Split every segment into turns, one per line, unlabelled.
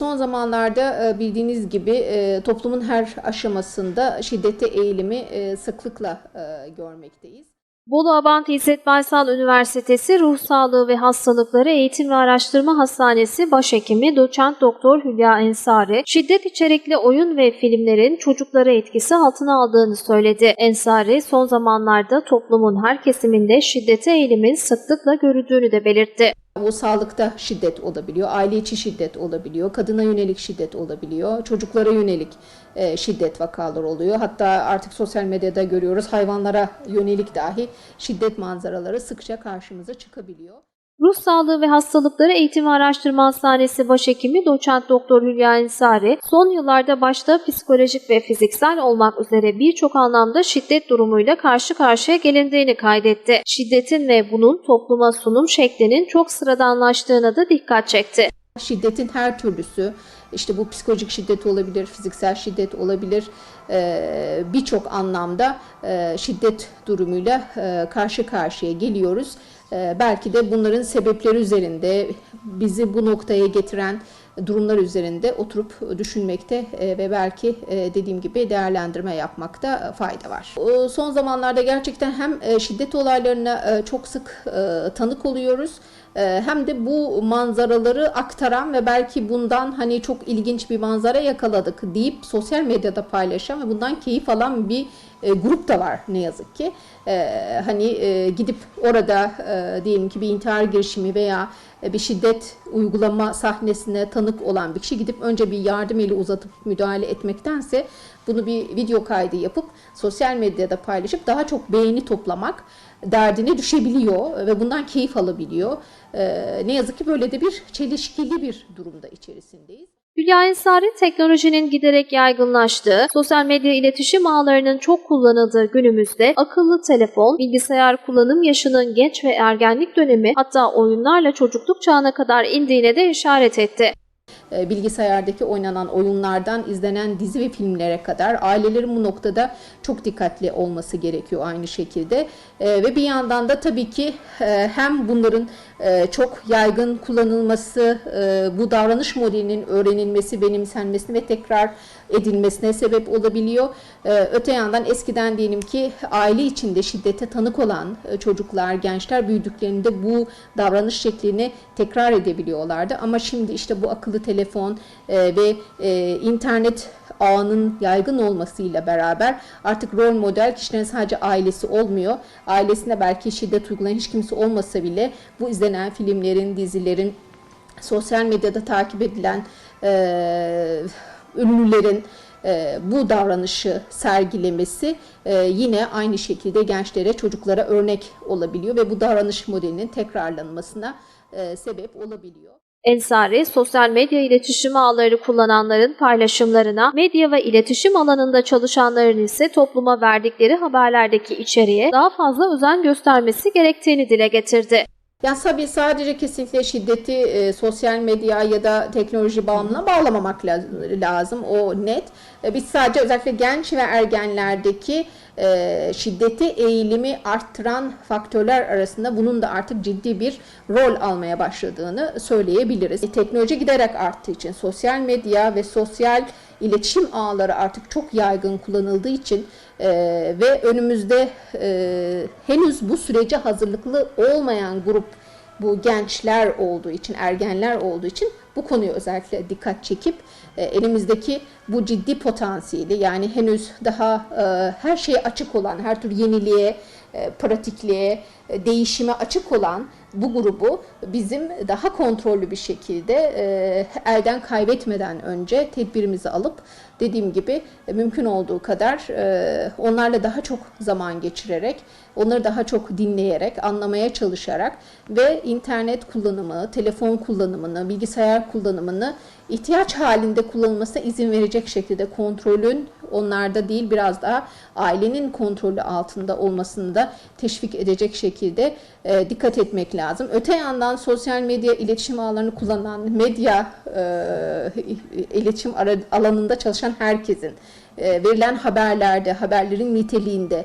Son zamanlarda e, bildiğiniz gibi e, toplumun her aşamasında şiddete eğilimi e, sıklıkla görmekteyiz.
Bolu Abant İzzet Baysal Üniversitesi Ruh Sağlığı ve Hastalıkları Eğitim ve Araştırma Hastanesi Başhekimi Doçent Doktor Hülya Ensari, şiddet içerikli oyun ve filmlerin çocuklara etkisi altına aldığını söyledi. Ensari, son zamanlarda toplumun her kesiminde şiddete eğilimin sıklıkla görüldüğünü de belirtti.
Bu sağlıkta şiddet olabiliyor, aile içi şiddet olabiliyor, kadına yönelik şiddet olabiliyor, çocuklara yönelik e, şiddet vakaları oluyor. Hatta artık sosyal medyada görüyoruz hayvanlara yönelik dahi şiddet manzaraları sıkça karşımıza çıkabiliyor.
Ruh Sağlığı ve Hastalıkları Eğitim ve Araştırma Hastanesi Başhekimi Doçent Doktor Hülya Ensari, son yıllarda başta psikolojik ve fiziksel olmak üzere birçok anlamda şiddet durumuyla karşı karşıya gelindiğini kaydetti. Şiddetin ve bunun topluma sunum şeklinin çok sıradanlaştığına da dikkat çekti.
Şiddetin her türlüsü, işte bu psikolojik şiddet olabilir, fiziksel şiddet olabilir, e, birçok anlamda e, şiddet durumuyla e, karşı karşıya geliyoruz. E, belki de bunların sebepleri üzerinde, bizi bu noktaya getiren durumlar üzerinde oturup düşünmekte e, ve belki e, dediğim gibi değerlendirme yapmakta fayda var. Son zamanlarda gerçekten hem e, şiddet olaylarına çok sık tanık oluyoruz hem de bu manzaraları aktaran ve belki bundan hani çok ilginç bir manzara yakaladık deyip sosyal medyada paylaşan ve bundan keyif alan bir e, grup da var ne yazık ki. E, hani e, gidip orada e, diyelim ki bir intihar girişimi veya e, bir şiddet uygulama sahnesine tanık olan bir kişi gidip önce bir yardım eli uzatıp müdahale etmektense bunu bir video kaydı yapıp sosyal medyada paylaşıp daha çok beğeni toplamak derdine düşebiliyor ve bundan keyif alabiliyor. E, ne yazık ki böyle de bir çelişkili bir durumda içerisindeyiz.
Hülya Ensari, teknolojinin giderek yaygınlaştığı, sosyal medya iletişim ağlarının çok kullanıldığı günümüzde akıllı telefon, bilgisayar kullanım yaşının genç ve ergenlik dönemi hatta oyunlarla çocukluk çağına kadar indiğine de işaret etti.
E, bilgisayardaki oynanan oyunlardan izlenen dizi ve filmlere kadar ailelerin bu noktada çok dikkatli olması gerekiyor aynı şekilde. E, Ve bir yandan da tabii ki e, hem bunların çok yaygın kullanılması, bu davranış modelinin öğrenilmesi, benimsenmesi ve tekrar edilmesine sebep olabiliyor. E, Öte yandan eskiden diyelim ki aile içinde şiddete tanık olan e, çocuklar, gençler büyüdüklerinde bu davranış şeklini tekrar edebiliyorlardı. Ama şimdi işte bu akıllı telefon e, ve e, internet ağının yaygın olmasıyla beraber artık rol model kişilerin sadece ailesi olmuyor. Ailesine belki şiddet uygulayan hiç kimse olmasa bile bu izlenen filmlerin, dizilerin, sosyal medyada takip edilen e, ünlülerin e, bu davranışı sergilemesi e, yine aynı şekilde gençlere, çocuklara örnek olabiliyor ve bu davranış modelinin tekrarlanmasına e, sebep olabiliyor.
Ensari, sosyal medya iletişim ağları kullananların paylaşımlarına, medya ve iletişim alanında çalışanların ise topluma verdikleri haberlerdeki içeriğe daha fazla özen göstermesi gerektiğini dile getirdi.
Yani tabii sadece kesinlikle şiddeti e, sosyal medya ya da teknoloji bağımlılığına bağlamamak la- lazım. O net. E, biz sadece özellikle genç ve ergenlerdeki e, şiddeti eğilimi arttıran faktörler arasında bunun da artık ciddi bir rol almaya başladığını söyleyebiliriz. E, teknoloji giderek arttığı için sosyal medya ve sosyal iletişim ağları artık çok yaygın kullanıldığı için e, ve önümüzde e, henüz bu sürece hazırlıklı olmayan grup bu gençler olduğu için, ergenler olduğu için bu konuya özellikle dikkat çekip e, elimizdeki bu ciddi potansiyeli yani henüz daha e, her şeye açık olan, her tür yeniliğe, pratikliğe, e, değişime açık olan bu grubu bizim daha kontrollü bir şekilde e, elden kaybetmeden önce tedbirimizi alıp dediğim gibi e, mümkün olduğu kadar e, onlarla daha çok zaman geçirerek, onları daha çok dinleyerek, anlamaya çalışarak ve internet kullanımı, telefon kullanımını, bilgisayar kullanımını ihtiyaç halinde kullanılmasına izin verecek şekilde kontrolün onlarda değil biraz daha ailenin kontrolü altında olmasını da teşvik edecek şekilde e, dikkat etmek lazım. Öte yandan sosyal medya iletişim ağlarını kullanan, medya e, iletişim alanında çalışan herkesin e, verilen haberlerde, haberlerin niteliğinde,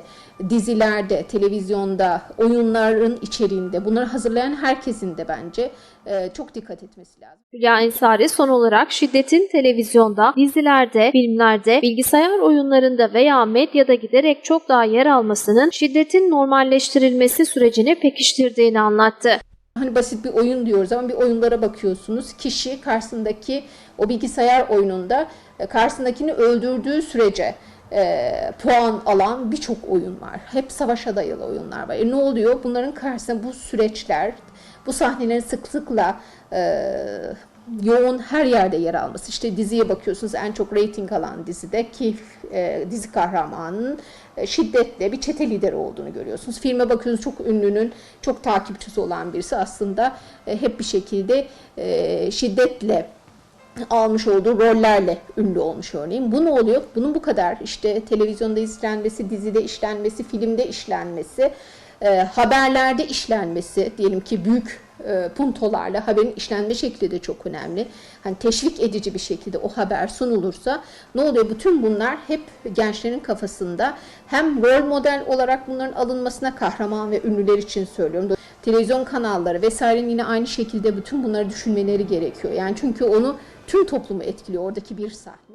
dizilerde, televizyonda, oyunların içeriğinde bunları hazırlayan herkesin de bence e, çok dikkat etmesi lazım.
Hülya Ensari son olarak şiddetin televizyonda, dizilerde, filmlerde, bilgisayar oyunlarında veya medyada giderek çok daha yer almasının şiddetin normalleştirilmesi sürecini pekiştirdiğini anlattı.
Hani basit bir oyun diyoruz ama bir oyunlara bakıyorsunuz. Kişi karşısındaki o bilgisayar oyununda e, karşısındakini öldürdüğü sürece e, puan alan birçok oyun var. Hep savaşa dayalı oyunlar var. E, ne oluyor? Bunların karşısında bu süreçler, bu sahnelerin sıklıkla e, yoğun her yerde yer alması. İşte diziye bakıyorsunuz en çok reyting alan dizide ki e, dizi kahramanının e, şiddetle bir çete lideri olduğunu görüyorsunuz. Filme bakıyorsunuz çok ünlünün çok takipçisi olan birisi aslında e, hep bir şekilde e, şiddetle almış olduğu rollerle ünlü olmuş örneğin. Bu ne oluyor? Bunun bu kadar işte televizyonda izlenmesi, dizide işlenmesi, filmde işlenmesi, e, haberlerde işlenmesi diyelim ki büyük e, puntolarla haberin işlenme şekli de çok önemli. Hani teşvik edici bir şekilde o haber sunulursa ne oluyor? Bütün bunlar hep gençlerin kafasında hem rol model olarak bunların alınmasına kahraman ve ünlüler için söylüyorum. Televizyon kanalları vesairenin yine aynı şekilde bütün bunları düşünmeleri gerekiyor. Yani çünkü onu tüm toplumu etkiliyor oradaki bir sahne.